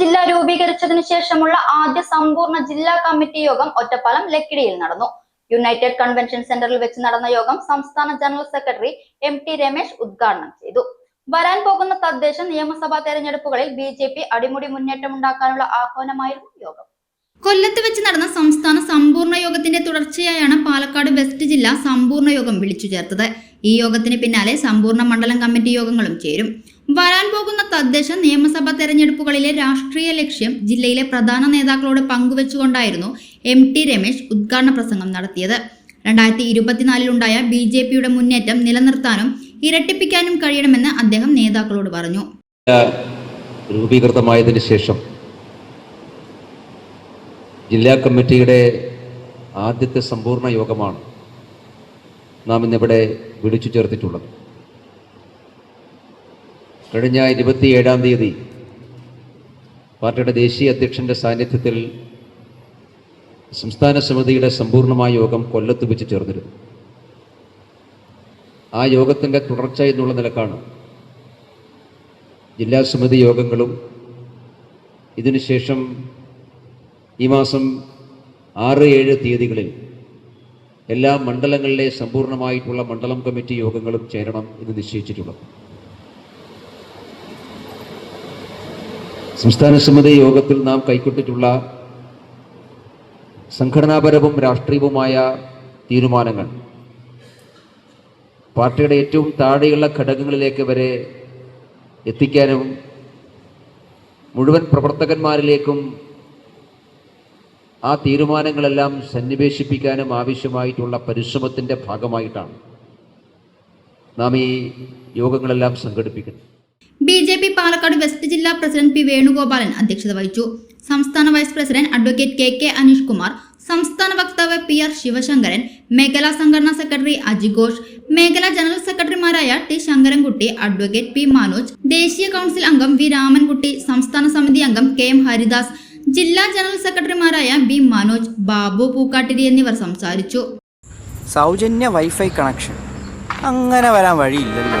ജില്ല രൂപീകരിച്ചതിനു ശേഷമുള്ള ആദ്യ സമ്പൂർണ ജില്ലാ കമ്മിറ്റി യോഗം ഒറ്റപ്പാലം ലക്കിടിയിൽ നടന്നു. യുണൈറ്റഡ് കൺവെൻഷൻ സെന്ററിൽ വെച്ച് നടന്ന യോഗം സംസ്ഥാന general secretary M T Ramesh ഉദ്ഘാടനം ചെയ്തു. വരാൻ പോകുന്ന തദ്ദേശ നിയമസഭാ തെരഞ്ഞെടുപ്പുകളിൽ ബി ജെ പി അടിമുടി മുന്നേറ്റം ഉണ്ടാക്കാനുള്ള ആഹ്വാനമായിരുന്നു യോഗം. കൊല്ലത്ത് വെച്ച് നടന്ന സംസ്ഥാന സമ്പൂർണ യോഗത്തിന്റെ തുടർച്ചയായാണ് പാലക്കാട് വെസ്റ്റ് ജില്ല സമ്പൂർണ യോഗം വിളിച്ചു ചേർത്തത്. ഈ യോഗത്തിന് പിന്നാലെ സമ്പൂർണ മണ്ഡലം കമ്മിറ്റി യോഗങ്ങളും ചേരും. വരാൻ പോകുന്ന തദ്ദേശ നിയമസഭാ തെരഞ്ഞെടുപ്പുകളിലെ രാഷ്ട്രീയ ലക്ഷ്യം ജില്ലയിലെ പ്രധാന നേതാക്കളോട് പങ്കുവച്ചുകൊണ്ടായിരുന്നു എം ടി രമേശ് ഉദ്ഘാടന പ്രസംഗം നടത്തിയത്. രണ്ടായിരത്തി ഇരുപത്തിനാലിലുണ്ടായ ബി ജെ പിയുടെ മുന്നേറ്റം നിലനിർത്താനും ഇരട്ടിപ്പിക്കാനും കഴിയണമെന്ന് അദ്ദേഹം നേതാക്കളോട് പറഞ്ഞു. രൂപീകൃതമായതിന് ശേഷം ജില്ലാ കമ്മിറ്റിയുടെ ആദ്യത്തെ സമ്പൂർണ യോഗമാണ് നാം ഇന്നിവിടെ വിളിച്ചു ചേർത്തിട്ടുള്ളത്. കഴിഞ്ഞ ഇരുപത്തിയേഴാം തീയതി പാർട്ടിയുടെ ദേശീയ അധ്യക്ഷന്റെ സാന്നിധ്യത്തിൽ സംസ്ഥാന സമിതിയുടെ സമ്പൂർണമായ യോഗം കൊല്ലത്ത് വെച്ച് ചേർന്നിരുന്നു. ആ യോഗത്തിന്റെ തുടർച്ച എന്നുള്ള നിലക്കാണ് ജില്ലാ സമിതി യോഗങ്ങളും ഇതിനുശേഷം ഈ മാസം ആറ് ഏഴ് തീയതികളിൽ എല്ലാ മണ്ഡലങ്ങളിലെ സമ്പൂർണമായിട്ടുള്ള മണ്ഡലം കമ്മിറ്റി യോഗങ്ങളും ചേരണം എന്ന് നിശ്ചയിച്ചിട്ടുള്ളത്. സംസ്ഥാന സമിതി യോഗത്തിൽ നാം കൈക്കൊണ്ടിട്ടുള്ള സംഘടനാപരവും രാഷ്ട്രീയവുമായ തീരുമാനങ്ങൾ പാർട്ടിയുടെ ഏറ്റവും താഴെയുള്ള ഘടകങ്ങളിലേക്ക് വരെ എത്തിക്കാനും മുഴുവൻ പ്രവർത്തകന്മാരിലേക്കും ആ തീരുമാനങ്ങളെല്ലാം സന്നിവേശിപ്പിക്കാനും ആവശ്യമായിട്ടുള്ള പരിശ്രമത്തിന്റെ ഭാഗമായിട്ടാണ് നാം ഈ യോഗങ്ങളെല്ലാം സംഘടിപ്പിക്കുന്നത്. B J P Palakkad west ജില്ലാ പ്രസിഡന്റ് പി വേണുഗോപാലൻ അധ്യക്ഷത വഹിച്ചു. സംസ്ഥാന vice president advocate K K Anish Kumar സംസ്ഥാന വക്താവ് പി ആർ ശിവശങ്കരൻ മേഖലാ സംഘടനാ സെക്രട്ടറി അജിഘോഷ് മേഖലാ ജനറൽ സെക്രട്ടറിമാരായ T Sankarankutty advocate P Manoj ദേശീയ കൗൺസിൽ അംഗം വി രാമൻകുട്ടി സംസ്ഥാന സമിതി അംഗം കെ എം ഹരിദാസ് ജില്ലാ ജനറൽ സെക്രട്ടറിമാരായ ബി മനോജ് ബാബു പൂക്കാട്ടിരി എന്നിവർ സംസാരിച്ചു. സൗജന്യ വൈഫൈ കണക്ഷൻ. അങ്ങനെ വരാൻ വഴിയില്ലല്ലോ.